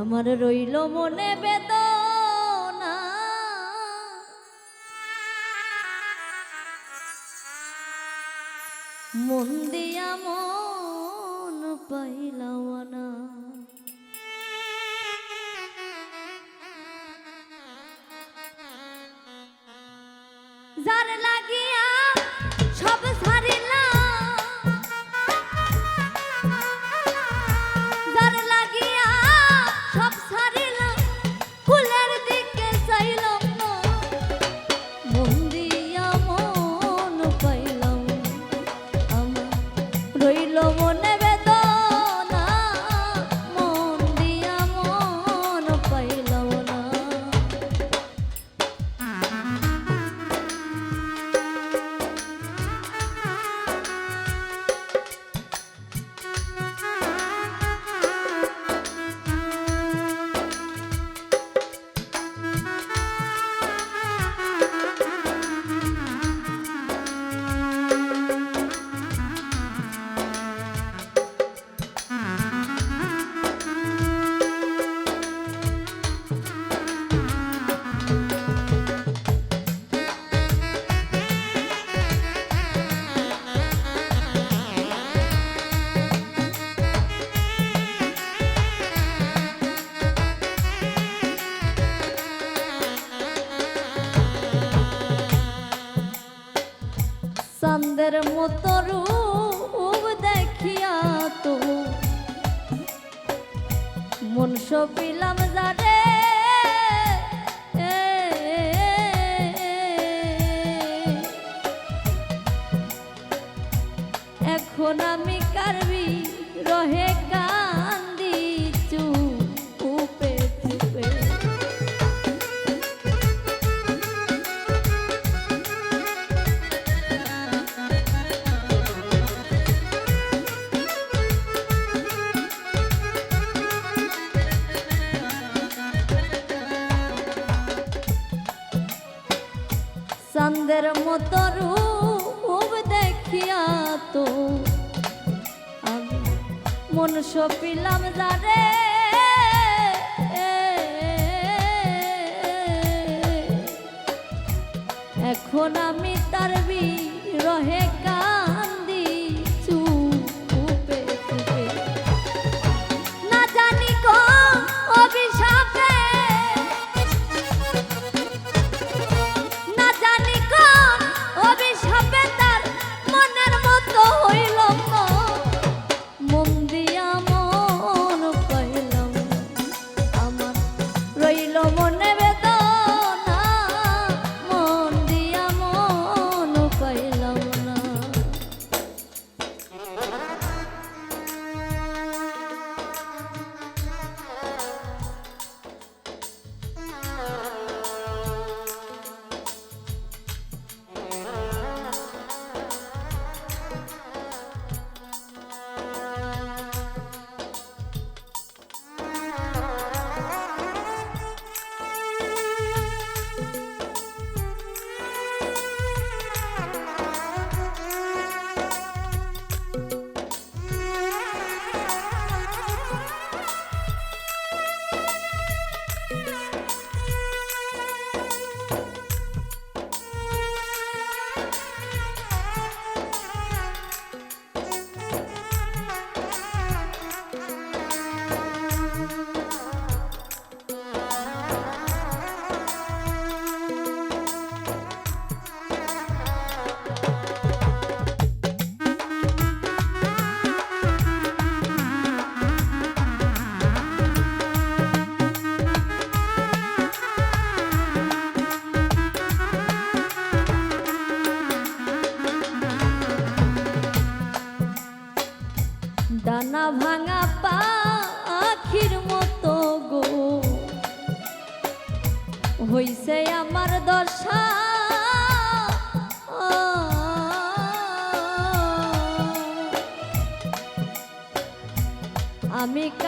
আমার রইল মনে বেদনা। মন দিয়া মন পাইলাম না। চান্দের মতো রূপ দেখিয়া তো। মন সপিলাম যারে এখন আমি কারবি রহে কান্দি চান্দের মতো রূপ দেখিয়া তো আমি মন সপিলাম যারে। এখন আমি তার রহে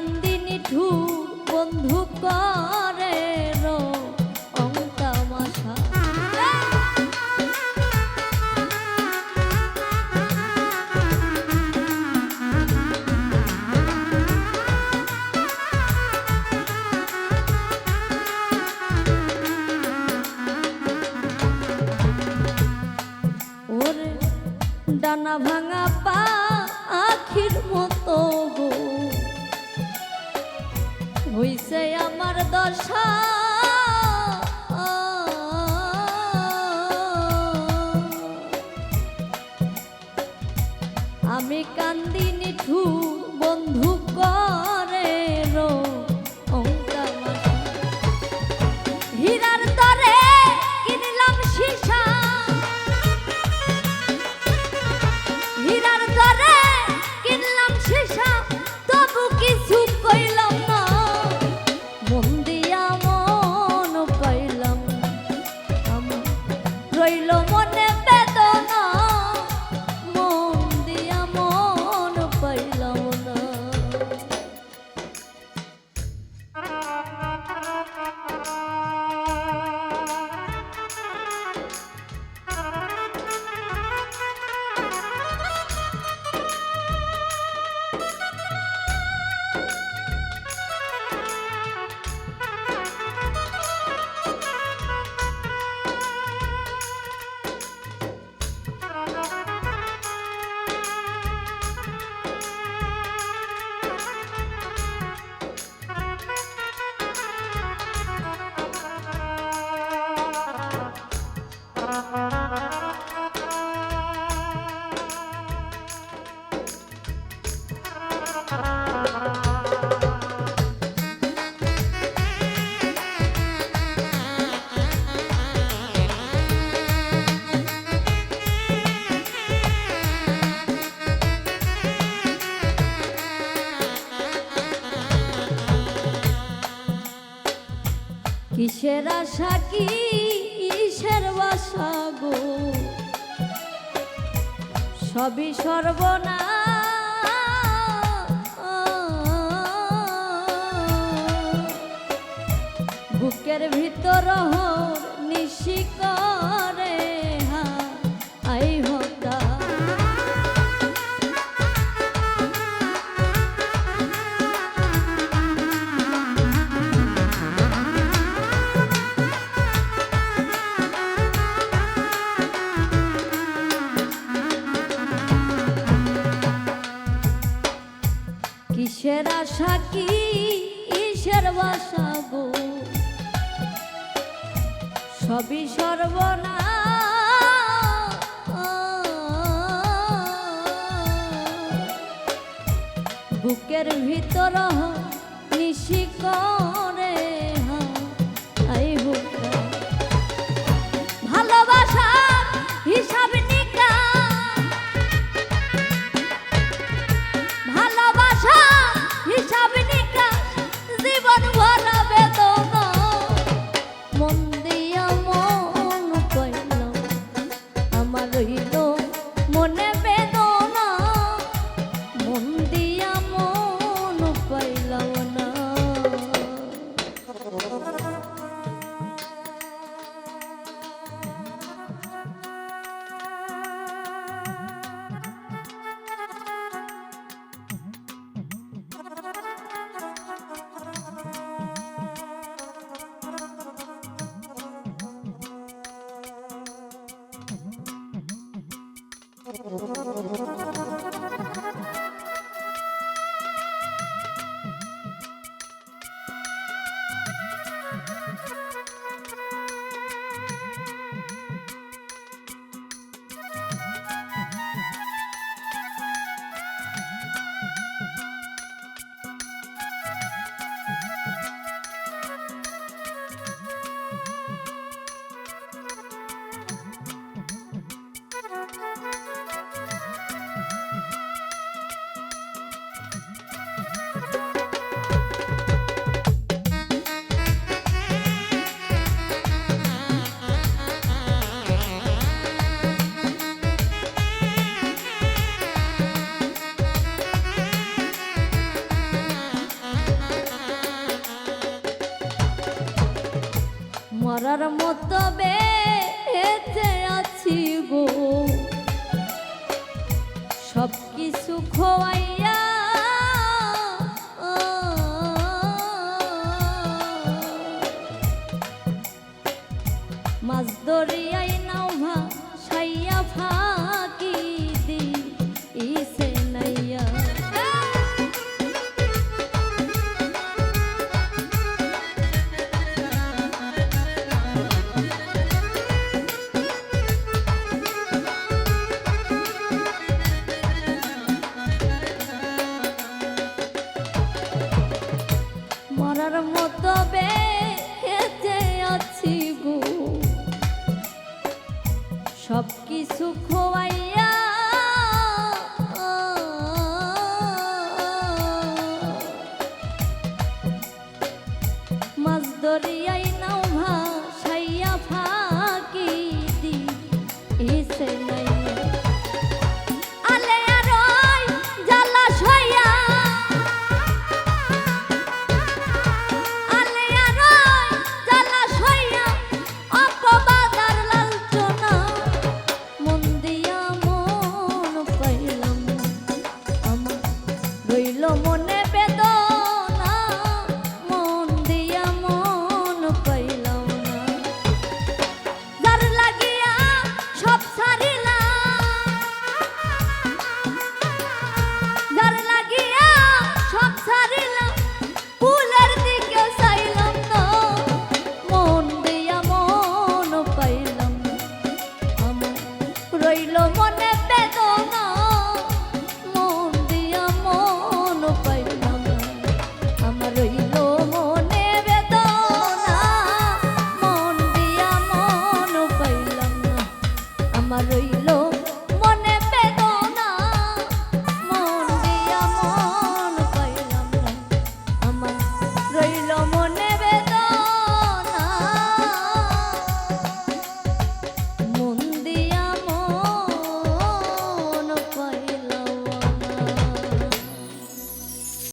কান্দিনি ঠু বন্ধু করে। নিজেরা সাকি ঈশ্বর বাসাগো সবই সর্বনা বুকের ভিতর নিশি কিসের আশা কি কিসের বাসা গো? সবই সর্বনা বুকের ভিতর নিশিকা Oh, রাজার মতো বেঁচে আছি গো। সব কিছু খোয়াইয়া ভালোই